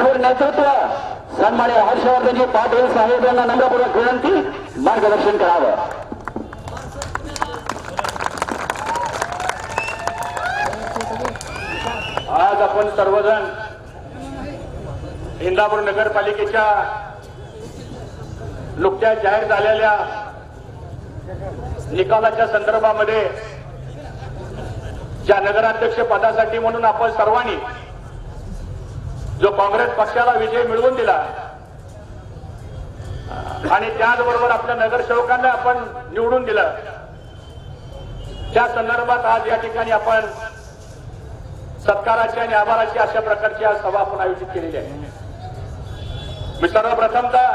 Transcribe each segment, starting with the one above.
कठोर नेतृत्व सन्मान्य हर्षवर्धनजी पाटील साहेब यांना नम्रपूर्वक विनंती मार्गदर्शन करावं. आज आपण सर्वजण इंदापूर नगरपालिकेच्या नुकत्याच जाहीर झालेल्या निकालाच्या संदर्भामध्ये ज्या नगराध्यक्ष पदासाठी म्हणून आपण सर्वांनी जो काँग्रेस पक्षाला विजय मिळवून दिला. आणि त्याचबरोबर आपल्या नगरसेवकांना आपण निवडून दिलं. त्या संदर्भात आज या ठिकाणी आपण सत्काराची आणि आभाराची अशा प्रकारची आज सभा आपण आयोजित केलेली आहे. मी सर्वप्रथमतः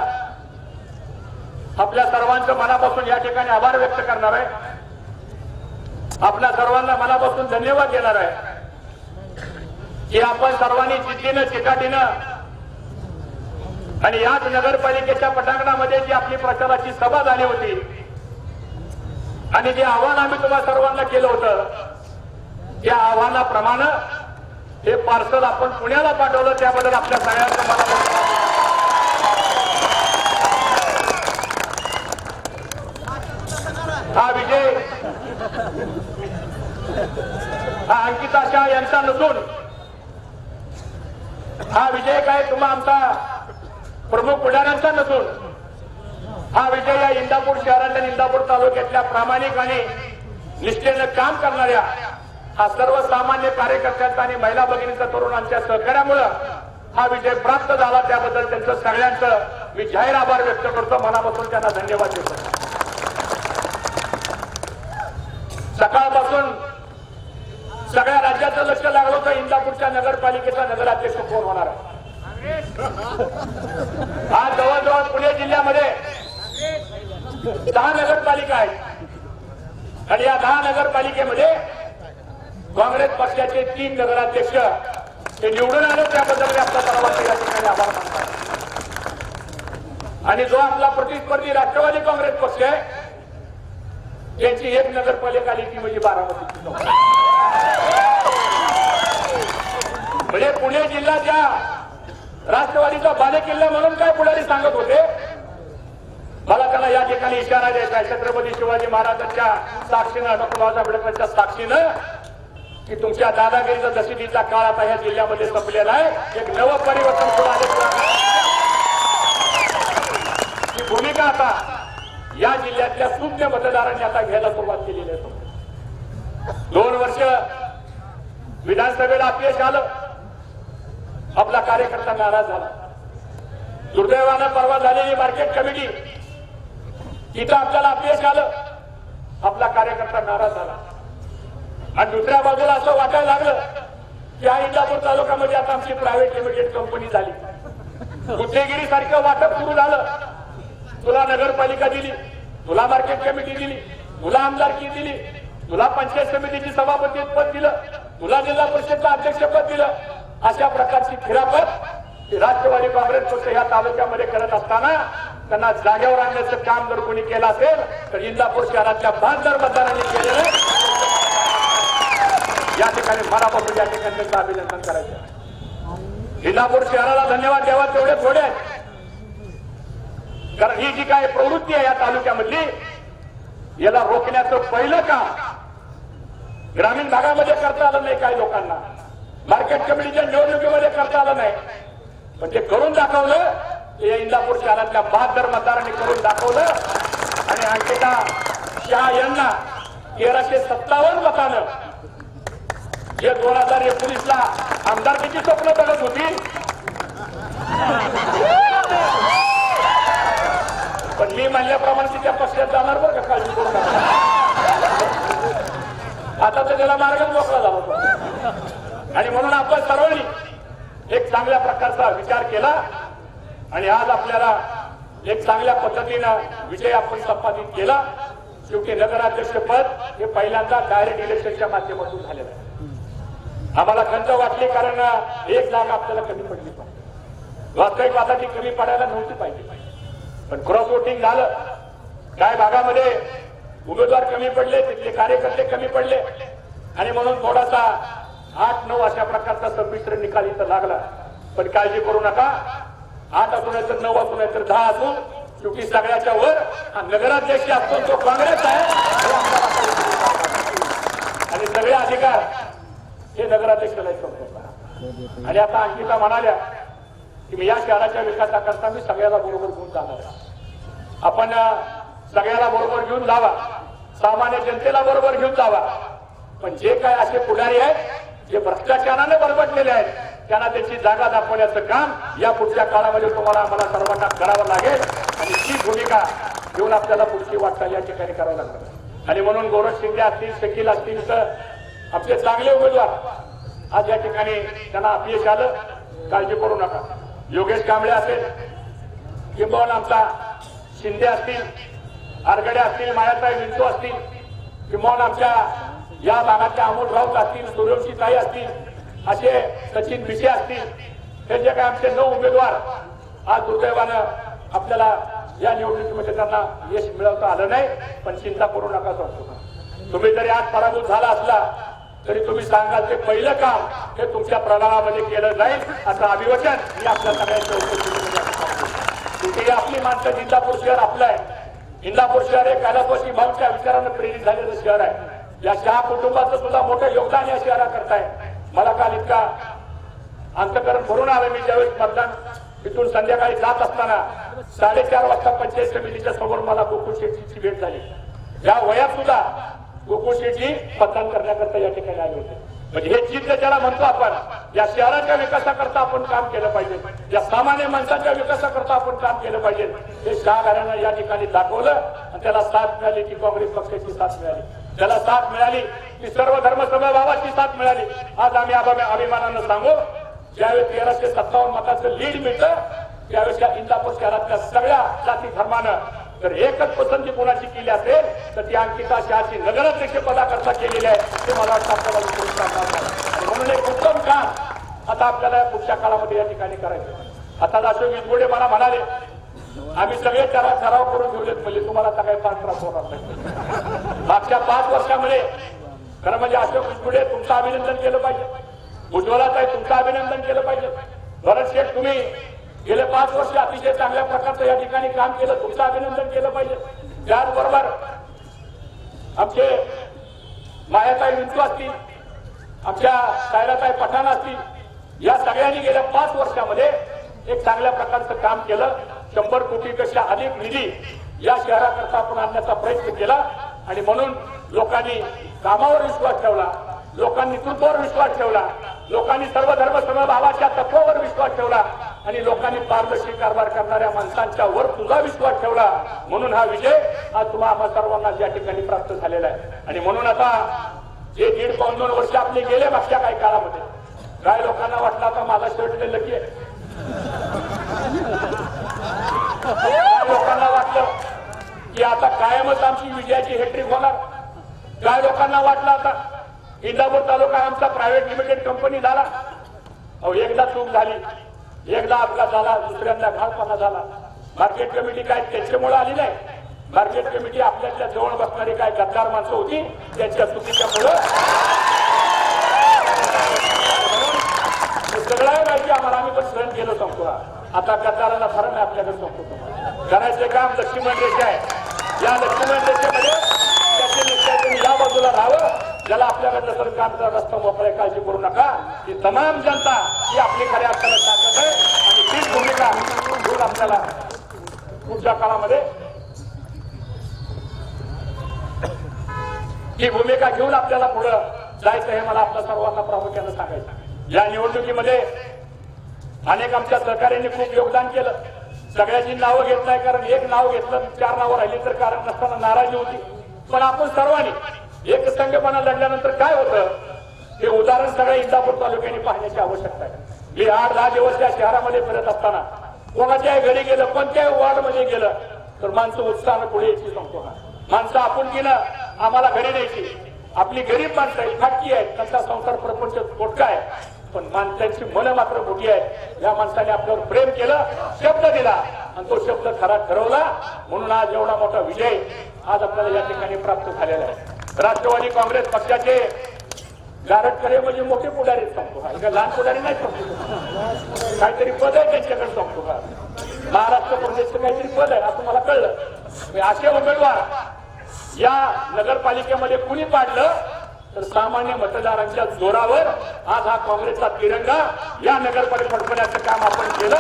आपल्या सर्वांचं मनापासून या ठिकाणी आभार व्यक्त करणार आहे. आपल्या सर्वांना मनापासून धन्यवाद देणार आहे. की आपण सर्वांनी जिद्दीनं चिकाटीनं आणि याच नगरपालिकेच्या पटांगणामध्ये जी आपली प्रचाराची सभा झाली होती आणि जे आव्हान आम्ही तुम्हा सर्वांना केलं होतं त्या आव्हानाप्रमाणे हे पार्सल आपण पुण्याला पाठवलं त्याबद्दल आपल्या सगळ्यांचं मला हा विजय हा अंकिता शाह यांचा नसून हा विजय काय तुम्हा आमचा प्रमुख पुढाऱ्यांचा नसून हा विजय या इंदापूर शहरातल्या इंदापूर तालुक्यातल्या प्रामाणिक आणि निष्ठेनं काम करणाऱ्या हा सर्वसामान्य कार्यकर्त्यांचा आणि महिला भगिनींचा तरुणांच्या सहकार्यामुळं हा विजय प्राप्त झाला. त्याबद्दल त्यांचं सगळ्यांचं मी जाहीर आभार व्यक्त करतो. मनापासून त्यांना धन्यवाद देतो. सकाळपासून सगळ्या राज्याचं लक्ष लागलं होतं. इंदापूरच्या नगरपालिकेचा नगराध्यक्ष कोण होणार आहे? आज जवळजवळ पुणे जिल्ह्यामध्ये दहा नगरपालिका आहेत. आणि या दहा नगरपालिकेमध्ये काँग्रेस पक्षाचे तीन नगराध्यक्ष ते निवडून आले त्याबद्दल मी आपला सर्वांचे या ठिकाणी आभार मानतो. आणि जो आपला प्रतिस्पर्धी राष्ट्रवादी काँग्रेस पक्ष आहे त्यांची एक नगरपालिका आली ती म्हणजे बारामतीची म्हणजे पुणे जिल्ह्याच्या राष्ट्रवादीचा बालेकिल्ला म्हणून काय पुढारी सांगत होते? मला त्यांना या ठिकाणी इशारा द्यायचा छत्रपती शिवाजी महाराजांच्या साक्षीनं डॉक्टर बाबासाहेब आंबेडकरांच्या साक्षीनं की तुमच्या दादागिरीचा दशमीचा काळ आता या जिल्ह्यामध्ये संपलेला आहे एक नवं परिवर्तन सुरू ही भूमिका आता या जिल्ह्यातल्या शून्य मतदारांनी आता घ्यायला सुरुवात केलेली आहे. दोन वर्ष विधानसभेला अपयश आलं. आपला कार्यकर्ता नाराज झाला. दुर्दैवानं परवा झालेली मार्केट कमिटी तिथं आपल्याला अपयश आलं. आपला कार्यकर्ता नाराज झाला. आणि दुसऱ्या बाजूला असं वाटायला लागलं की हा इंदापूर तालुक्यामध्ये आता आमची प्रायव्हेट लिमिटेड कंपनी झाली. गुत्तेगिरी सारखं वाटप सुरू झालं. तुला नगरपालिका दिली तुला मार्केट कमिटी दिली तुला आमदारकी दिली. तुला पंचायत समितीची सभापती पद दिलं तुला जिल्हा परिषदचं अध्यक्षपद दिलं अशा प्रकारची खिरापत राष्ट्रवादी काँग्रेस पक्ष या तालुक्यामध्ये करत असताना त्यांना जागेवर आणण्याचं काम जर कोणी केलं असेल तर इंदापूर शहरातल्या बहात्तर मतदारांनी केलेलं या ठिकाणी मनापासून या ठिकाणी त्यांचं अभिनंदन करायचं इंदापूर शहराला धन्यवाद द्यावा तेवढे थोडे आहेत. कारण ही जी काय प्रवृत्ती आहे या तालुक्यामधली याला रोखण्याचं पहिलं काम ग्रामीण भागामध्ये करता आलं नाही काही लोकांना. मार्केट कमिटीच्या निवडणुकीमध्ये करता आलं नाही. पण ते करून दाखवलं ते इंदापूर शहरातल्या बहात्तर मतदारांनी करून दाखवलं. आणि अंकिता शहा यांना तेराशे सत्तावन्न मतानं जे दोन हजार एकोणीसला आमदारकीची स्वप्न बघत होती. पण मी म्हणल्याप्रमाणे तिच्या पक्षात जाणार बरं का काळजी करून आता तर त्याला मार्गच मोकळा झाला होता. आणि म्हणून आपण सर्वांनी एक चांगल्या प्रकारचा विचार केला. आणि आज आपल्याला एक चांगल्या पद्धतीनं विजय आपण संपादित केला. शेवटी नगराध्यक्ष पद हे पहिल्यांदा डायरेक्ट इलेक्शनच्या माध्यमातून झालेलं आहे. आम्हाला खंत वाटली कारण एक जागा आपल्याला कमी पडली पाहिजे. वास्तविक वादाची कमी पडायला नव्हती पाहिजे. पण क्रॉस वोटिंग झालं. काय भागामध्ये उमेदवार कमी पडले तिथले कार्यकर्ते कमी पडले. आणि म्हणून थोडासा आठ नऊ अशा प्रकारचा संमिश्र निकाल इथं लागला. पण काळजी करू नका. आठ असू नाही तर नऊ असू नाही तर दहा असू शेवटी सगळ्याच्या वर हा नगराध्यक्ष असतो तो काँग्रेस आहे. आणि सगळे अधिकार हे नगराध्यक्षाला संपतात आणि आता अंकिता म्हणाल्या की मी या शहराच्या विकासाकरता मी सगळ्याला बरोबर घेऊन जाणार आपण सगळ्याला बरोबर घेऊन जावा. सामान्य जनतेला बरोबर घेऊन जावा. पण जे काय असे पुढारी आहेत जे भ्रष्टाचाराने बरबटलेले आहेत त्यांना त्याची जागा दाखवण्याचं काम या पुढच्या काळामध्ये तुम्हाला आम्हाला सर्वांना करावं लागेल. आणि ती भूमिका घेऊन आपल्याला पुढची वाटचाल या ठिकाणी करावं लागणार आणि म्हणून गौरव शिंदे असतील शकील असतील तर आपले चांगले उमेदवार. आज या ठिकाणी त्यांना अपयश आलं काळजी करू नका. योगेश कांबळे असेल किंबहुना आमचा शिंदे असतील आरगडे असतील मायाताई विंचू असतील किमान आमच्या या भागातल्या अमोल राऊत असतील सूर्यवंशी ताई असतील असे सचिन भिसे असतील हे जे काय आमचे नऊ उमेदवार आज दुर्दैवानं आपल्याला या निवडणुकीमध्ये त्यांना यश मिळवता आलं नाही पण चिंता करू नका सांगतो तुम्ही जरी आज पराभूत झाला असला तरी तुम्ही सांगाल ते पहिलं काम हे तुमच्या प्रणालामध्ये केलं जाईल असं अभिवचन मी आपल्या सगळ्यांच्या उपस्थितीमध्ये आपली माणसं इंदापूर शहर आपलं आहे. इंदापूर शहर हे कालापाशी भाऊच्या विचारानं प्रेरित झालेलं शहर आहे. या शहा कुटुंबाचं सुद्धा मोठं योगदान या शहराकरता आहे मला काल इतका अंतकरण भरून आलं मी ज्यावेळेस मतदान तिथून संध्याकाळी जात असताना साडेचार वाजता पंचायत समितीच्या समोर मला गोकुळ शेट्टीची भेट झाली. या वयात सुद्धा गोकुळ शेट्टी मतदान करण्याकरता या ठिकाणी आले होते. म्हणजे हे चित्र ज्याला म्हणतो आपण या शहराच्या विकासाकरता आपण काम केलं पाहिजे. या सामान्य माणसाच्या विकासाकरता आपण काम केलं पाहिजे. हे शहागाऱ्यानं या ठिकाणी दाखवलं आणि त्याला साथ मिळाली की काँग्रेस पक्षाची साथ मिळाली. त्याला साथ मिळाली की सर्व धर्मसमभावाची साथ मिळाली. आज आम्ही अभिमानानं सांगू ज्यावेळेस तेराशे सत्तावन्न मताचं लीड मिळतं त्यावेळेस या इंदापूर शहरातल्या सगळ्या जाती धर्मानं जर एकच पसंती कोणाची केली असेल तर ती अंकिता शहाची नगराध्यक्ष पदाकरता केलेली आहे. ते मला वाटतं आपल्याला विसरून म्हणून एक उत्तम काम आता आपल्याला पुढच्या काळामध्ये या ठिकाणी करायचं आता अशोक विजगुडे मला म्हणाले आम्ही सगळे त्याला ठराव करून ठेवलेत म्हणजे तुम्हाला आता काही पाच त्रास होणार नाही. मागच्या पाच वर्षामध्ये खरं म्हणजे अशोक विजगुडे तुमचं अभिनंदन केलं पाहिजे. उज्ज्वलाताई तुमचं अभिनंदन केलं पाहिजे. भरत शेठ तुम्ही गेले पाच वर्ष अतिशय चांगल्या प्रकारचं या ठिकाणी काम केलं तुमचं अभिनंदन केलं पाहिजे. त्याचबरोबर आमचे मायाताई विंचू असतील आमच्या सायराताई पठाण असतील या सगळ्यांनी गेल्या पाच वर्षामध्ये एक चांगल्या प्रकारचं काम केलं. शंभर कोटीपेक्षा अधिक निधी या शहराकरता आपण आणण्याचा प्रयत्न केला आणि म्हणून लोकांनी कामावर विश्वास ठेवला. लोकांनी नेतृत्वावर विश्वास ठेवला. लोकांनी सर्व धर्म समभावाच्या तत्वावर विश्वास ठेवला. आणि लोकांनी पारदर्शी कारभार करणाऱ्या माणसांच्या वर तुझा विश्वास ठेवला. म्हणून हा विजय आज तुम्हा आम्हा सर्वांना या ठिकाणी प्राप्त झालेला आहे. आणि म्हणून आता जे दीड पाऊन दोन वर्ष आपले गेले मागच्या काही काळामध्ये. काय लोकांना वाटलं आता माझा शर्ट ते लकी आहे? लोकांना वाटलं की आता कायमच आमची विजयाची हेट्रिक होणार? काय लोकांना वाटलं आता? इंदापूर तालुका आमचा प्रायव्हेट लिमिटेड कंपनी झाला. अहो एकदा चूक झाली. एकदा अपघात झाला दुसऱ्यांदा घालपणा झाला. मार्केट कमिटी काय त्याच्यामुळे आली नाही? मार्केट कमिटी आपल्याच्या जवळ बसणारी काय गद्दार माणसं होती? त्यांच्या चुकीच्यामुळं सगळं माहिती आम्हाला. आम्ही पण सहन केलं सांगतो आता गद्दाराला फरक नाही आपल्याकडे संपतो. करायचे काम लक्ष्मण रेषा आहे. या लक्ष्मण रेषेमध्ये त्याचे नेत्याचे या बाजूला राहावं. ज्याला आपल्याकडे सरकारचा रस्ता वापराय काळजी करू नका. ही तमाम जनता ही आपली खऱ्या अर्थानं ताकद आहे. आणि तीच भूमिका घेऊन आपल्याला पुढच्या काळामध्ये ही भूमिका घेऊन आपल्याला पुढं जायचं हे मला आपल्या सर्वांना प्रामुख्यानं सांगायचं या निवडणुकीमध्ये अनेक आमच्या सहकार्यांनी खूप योगदान केलं. सगळ्यांची नावं घेत नाही कारण एक नाव घेतलं चार नावं राहिली तर कारण नसताना नाराजी होती. पण आपण सर्वांनी एक संघपणा लढल्यानंतर काय होतं? हे उदाहरण सगळ्या इंदापूर तालुक्याने पाहण्याची आवश्यकता आहे. मी आठ दहा दिवस त्या शहरामध्ये फिरत असताना कोणाच्याही घरी गेलं कोणत्याही वॉर्डमध्ये गेलं तर माणसं उत्साहानं पुढे यायची सांगतो ना माणसं आपण गेलं आम्हाला घरी न्यायची. आपली गरीब माणसं आहेत फाटकी आहेत त्यांचा संसार प्रपंच मोठा आहे. पण माणसांची मन मात्र मोठी आहेत. या माणसाने आपल्यावर प्रेम केलं शब्द दिला आणि तो शब्द खरा ठरवला. म्हणून आज एवढा मोठा विजय आज आपल्याला या ठिकाणी प्राप्त झालेला आहे. राष्ट्रवादी काँग्रेस पक्षाचे गारटकरे म्हणजे मोठे पुढारी सांगतो का लहान पुढारी नाही सांगतो काहीतरी पद आहे त्यांच्याकडे सांगतो का महाराष्ट्र प्रदेशचं काहीतरी पद आहे असं मला कळलं. असे उमेदवार या नगरपालिकेमध्ये कुणी पाडलं तर सामान्य मतदारांच्या जोरावर आज हा काँग्रेसचा तिरंगा या नगरपालिका फडकवण्याचं काम आपण केलं.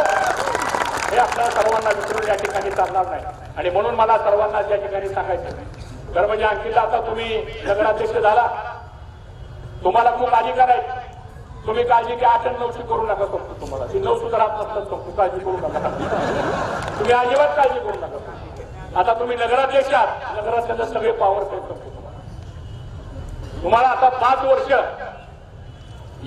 हे आपल्या सर्वांना विसरून या ठिकाणी चालणार नाही. आणि म्हणून मला सर्वांना या ठिकाणी सांगायचं तर म्हणजे आणखीला आता तुम्ही नगराध्यक्ष झाला. तुम्हाला खूप अधिकार आहे तुम्ही काळजी की आठ आणि नऊची करू नका फक्त तुम्हाला. ती नऊ सुद्धा राहत नसतात फक्त काळजी करू नका. तुम्ही अजिबात काळजी करू नका आता तुम्ही नगराध्यक्ष आहात. नगराध्यक्ष सगळे पॉवर तुम्हाला. तुम्हाला आता पाच वर्ष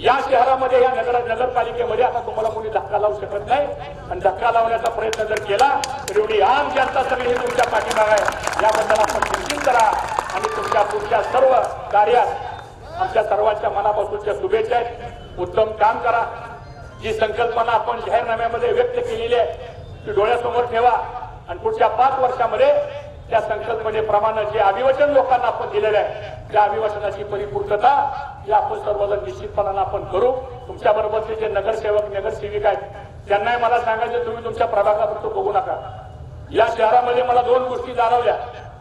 या शहरामध्ये या नगर नगरपालिकेमध्ये आता तुम्हाला कोणी धक्का लावू शकत नाही. आणि धक्का लावण्याचा प्रयत्न जर केला तर एवढी आम जनता सगळी तुमच्या पाठीमाग आहे. याबद्दल आपण करा आणि तुमच्या पुढच्या सर्व कार्यात आमच्या सर्वांच्या मनापासूनच्या शुभेच्छा आहेत. उत्तम काम करा. जी संकल्पना आपण जाहीरनाम्यामध्ये व्यक्त केलेली आहे ती डोळ्यासमोर ठेवा. आणि पुढच्या पाच वर्षामध्ये त्या संकल्पनेप्रमाणे जे अभिवचन लोकांना आपण दिलेलं आहे त्या अभिवचनाची परिपूर्तता या आपण सर्वजण निश्चितपणानं आपण करू. तुमच्या बरोबरचे जे नगरसेवक नगरसेविका आहेत त्यांनाही मला सांगायचं तुम्ही तुमच्या प्रभागापुरतं बघू नका. या शहरामध्ये मला दोन गोष्टी जाणवल्या.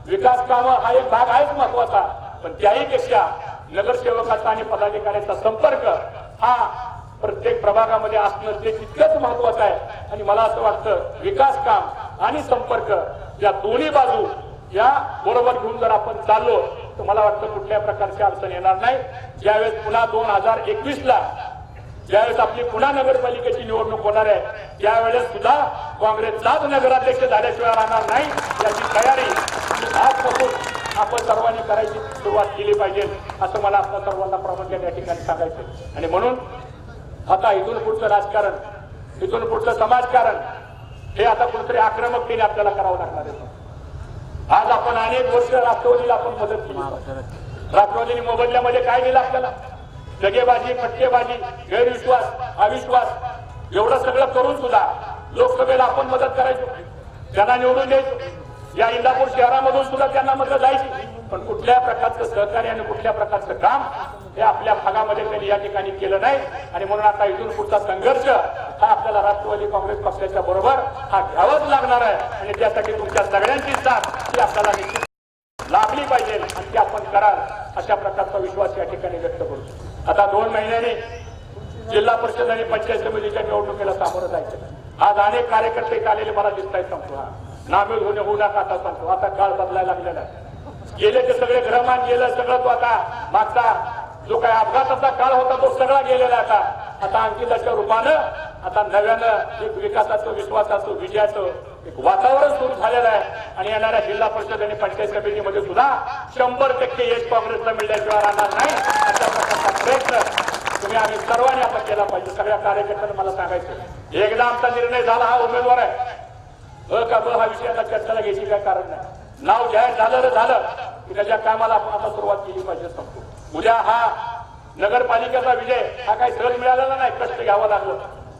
विकास कामं हा एक भाग आहेच महत्त्वाचा. पण त्याही पेक्षा नगरसेवकाचा आणि पदाधिकाऱ्याचा संपर्क हा प्रत्येक प्रभागामध्ये असणं ते तितकंच महत्वाचं आहे. आणि मला असं वाटतं विकास काम आणि संपर्क या दोन्ही बाजू या बरोबर घेऊन जर आपण चाललो तर मला वाटतं कुठल्या प्रकारची अडचण येणार नाही. ज्यावेळेस पुन्हा दोन हजार एकवीस ला ज्यावेळेस आपली पुन्हा नगरपालिकेची निवडणूक होणार आहे त्यावेळेस सुद्धा काँग्रेसचाच नगराध्यक्ष झाल्याशिवाय राहणार नाही याची तयारी आजपासून आपण सर्वांनी करायची सुरुवात केली पाहिजे असं मला आपल्या सर्वांना प्रामुख्याने या ठिकाणी सांगायचं आणि म्हणून आता इथून पुढचं राजकारण इथून पुढचं समाजकारण हे आता कुठेतरी आक्रमकतेने आपल्याला करावं लागणार आहे. आज आपण अनेक वर्ष राष्ट्रवादीला आपण मदत केली. राष्ट्रवादीने मोबदल्यामध्ये काय दिलं आपल्याला? जगेबाजी फटकेबाजी गैरविश्वास अविश्वास एवढं सगळं करून सुद्धा लोकसभेला आपण मदत करायचो. त्यांना निवडून द्यायचो. या इंदापूर शहरामधून सुद्धा त्यांना मदत जायची पण कुठल्या प्रकारचं सहकार्य आणि कुठल्या प्रकारचं काम हे आपल्या भागामध्ये त्यांनी या ठिकाणी केलं नाही. आणि म्हणून आता इथून पुढचा संघर्ष हा आपल्याला राष्ट्रवादी काँग्रेस पक्षाच्या बरोबर हा घ्यावाच लागणार आहे. आणि त्यासाठी तुमच्या सगळ्यांची साथ ही आपल्याला निश्चित लाभली पाहिजे. आणि ती आपण कराल अशा प्रकारचा विश्वास या ठिकाणी व्यक्त करू. आता दोन महिन्यांनी जिल्हा परिषद आणि पंचायत समितीच्या निवडणुकीला सामोरं जायचं. आज अनेक कार्यकर्ते आलेले मला दिसत आहेत सांगतो हा नामेल होणे होऊ नका आता सांगतो. आता काळ बदलायला लागलेला आहे. गेले ते सगळे ग्रहमान गेलं सगळं तो आता मागचा जो काय अपघाताचा काळ होता तो सगळा गेलेला आहे आता. आता त्याच्या रूपानं आता नव्यानं एक विकासाचं विश्वासाचं विजयाचं एक वातावरण सुरू झालेलं आहे. आणि येणाऱ्या जिल्हा परिषद आणि पंचायत समितीमध्ये सुद्धा शंभर टक्के यश काँग्रेसला मिळण्याशिवाय राहणार नाही. अशा प्रकारचा प्रयत्न तुम्ही आम्ही सर्वांनी आपण केला पाहिजे. सगळ्या कार्यकर्त्यांना मला सांगायचं एकदा आमचा निर्णय झाला हा उमेदवार आहे. अ का ब हा विषय आता चर्चेला घ्यायची काय कारण नाही. नाव जाहीर झालं तर झालं. की त्याच्या कामाला आपण आता सुरुवात केली पाहिजे सांगतो उद्या हा नगरपालिकेचा विजय हा काही सहज मिळालेला नाही कष्ट घ्यावं लागलं.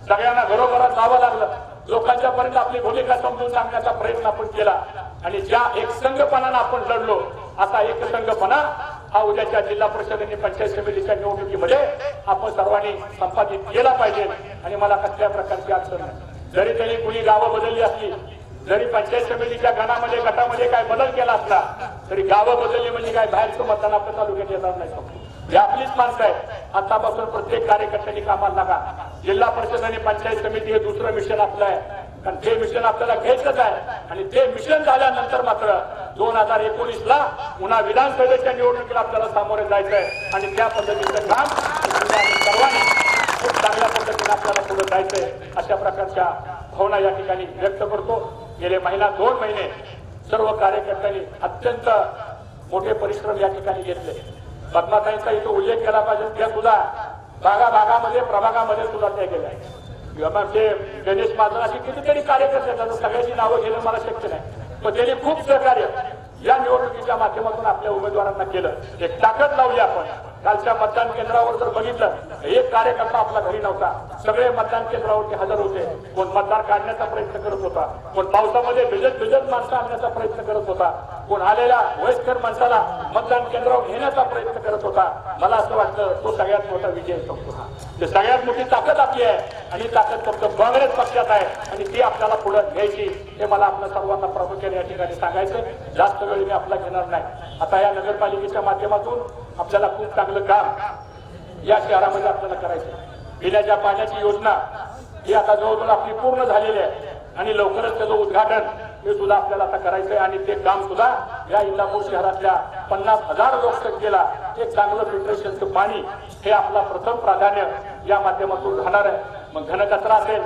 सगळ्यांना घरोघरात जावं लागलं. लोकांच्या पर्यंत आपली भूमिका समजून सांगण्याचा प्रयत्न आपण केला. आणि ज्या एक संघपणानं आपण लढलो आता एक संघपणा हा उद्याच्या जिल्हा परिषद आणि पंचायत समितीच्या निवडणुकीमध्ये आपण सर्वांनी संपादित केला पाहिजे. आणि मला कसल्या प्रकारची अडचण नाही. जरी त्यांनी कुणी गावं बदलली असली जरी पंचायत समितीच्या गणामध्ये गटामध्ये काय बदल केला असला तरी गावं बदलली म्हणजे काय? बाहेरचं मतदान आपल्या तालुक्यात येणार नाही. हे आपलीच माणसं आहे आतापासून प्रत्येक कार्यकर्त्यांनी कामाला लागा. जिल्हा परिषद आणि पंचायत समिती हे दुसरं मिशन आपलं आहे. कारण ते मिशन आपल्याला घ्यायचंच आहे. आणि ते मिशन झाल्यानंतर मात्र दोन हजार एकोणीस ला पुन्हा विधानसभेच्या निवडणुकीला आपल्याला सामोरे जायचं आहे. आणि त्या पद्धतीचं काम सर्वांनी खूप चांगल्या पद्धतीने आपल्याला पुढे जायचंय अशा प्रकारच्या भावना या ठिकाणी व्यक्त करतो. गेले महिना दोन महिने सर्व कार्यकर्त्यांनी अत्यंत मोठे परिश्रम या ठिकाणी घेतले. पद्माताईंचा इथं उल्लेख केला पाहिजे त्या सुद्धा भागा भागामध्ये प्रभागामध्ये सुद्धा त्या गेल्या किंवा ते गणेश माझा अशी कितीतरी कार्यकर्ते आहेत सगळ्यांची नावं घेणं मला शक्य नाही. पण त्यांनी खूप सहकार्य या निवडणुकीच्या माध्यमातून आपल्या उमेदवारांना केलं. एक ताकद लावली आपण. कालच्या मतदान केंद्रावर जर बघितलं एक कार्यकर्ता आपला घरी नव्हता. सगळे मतदान केंद्रावरती हजर होते. कोण मतदार काढण्याचा प्रयत्न करत होता. कोण पावसामध्ये भिजत भिजत माणसं आणण्याचा प्रयत्न करत होता. कोण आलेल्या वयस्कर माणसाला मतदान केंद्रावर घेण्याचा प्रयत्न करत होता. मला असं वाटतं तो सगळ्यात मोठा विजय असतो ते सगळ्यात मोठी ताकद आपली आहे आणि ताकद फक्त काँग्रेस पक्षात आहे आणि ती आपल्याला पुढे घ्यायची. हे मला आपल्या सर्वांना प्रामुख्याने या ठिकाणी सांगायचं जास्त वेळ मी आपला घेणार नाही. आता या नगरपालिकेच्या माध्यमातून आपल्याला खूप चांगलं काम या शहरामध्ये आपल्याला करायचं आहे. पिण्याच्या पाण्याची योजना ही आता जवळजवळ आपली पूर्ण झालेली आहे. आणि लवकरच त्याचं उद्घाटन हे सुद्धा आपल्याला आता करायचं आहे आणि ते काम सुद्धा या इंदापूर शहरातल्या पन्नास हजार लोकसंख्येला एक चांगलं फिल्ट्रेशनचं पाणी हे आपला प्रथम प्राधान्य या माध्यमातून राहणार आहे. मग घनकचरा असेल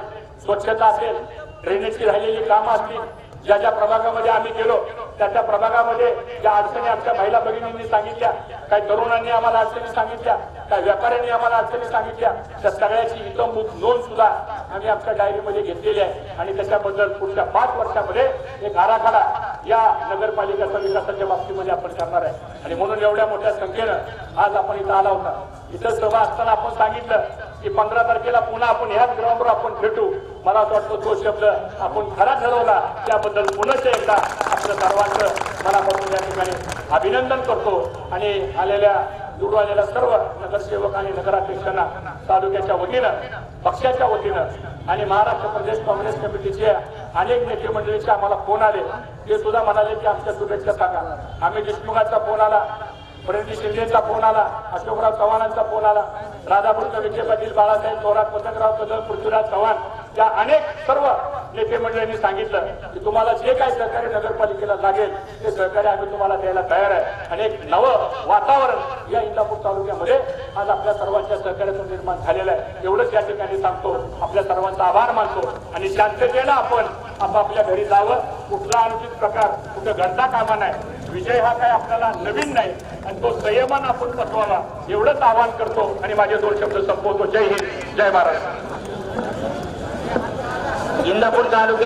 स्वच्छता असेल ड्रेनेजची राहिलेली कामं असतील ज्या ज्या प्रभागामध्ये आम्ही गेलो त्या त्या प्रभागामध्ये ज्या अडचणी आमच्या महिला भगिनींनी सांगितल्या काही तरुणांनी आम्हाला अडचणी सांगितल्या काही व्यापाऱ्यांनी आम्हाला अडचणी सांगितल्या त्या सगळ्याची इथं नोंद सुद्धा आम्ही आमच्या डायरीमध्ये घेतलेली आहे. आणि त्याच्याबद्दल पुढच्या पाच वर्षामध्ये एक आराखडा या नगरपालिकाचा विकासाच्या बाबतीमध्ये आपण करणार आहे. आणि म्हणून एवढ्या मोठ्या संख्येनं आज आपण इथं आला होता. इथं सभा असताना आपण सांगितलं की पंधरा तारखेला पुन्हा आपण ह्याच ग्राउंडवर आपण भेटू. मला असं वाटतं तो शब्द आपण खरा ठरवला. त्याबद्दल पुनश्च एकदा आपलं सर्वांचं मनापासून या ठिकाणी अभिनंदन करतो. आणि आलेल्या निवडून आलेल्या सर्व नगरसेवक आणि नगराध्यक्षांना तालुक्याच्या वतीनं पक्षाच्या वतीनं आणि महाराष्ट्र प्रदेश काँग्रेस कमिटीचे अनेक नेते मंडळीचे आम्हाला फोन आले. ते सुद्धा म्हणाले की आमच्या शुभेच्छा सांगा. आम्ही देशमुखाचा फोन आला. प्रणिती शिंदेचा फोन आला अशोकराव चव्हाणांचा फोन आला राधाकृष्ण विखे पाटील बाळासाहेब थोरात पथकराव कदम पृथ्वीराज चव्हाण या अनेक सर्व नेते मंडळींनी सांगितलं की तुम्हाला जे काही सहकार्य नगरपालिकेला लागेल ते सहकार्य आम्ही तुम्हाला द्यायला तयार आहे. आणि एक नवं वातावरण या इंदापूर तालुक्यामध्ये आज आपल्या सर्वांच्या सहकार्यातून निर्माण झालेलं आहे. एवढंच या ठिकाणी सांगतो आपल्या सर्वांचा आभार मानतो आणि शांततेनं आपण आपापल्या घरी जावं. कुठला अनुचित प्रकार कुठं घडता कामा नाही विजय हा काय आपल्याला नवीन नाही. आणि तो संयमान आपण पटवावा एवढंच आवाहन करतो आणि माझे दोन शब्द संपवतो. जय हिंद. जय महाराष्ट्र. इंदापूर तालुक्यात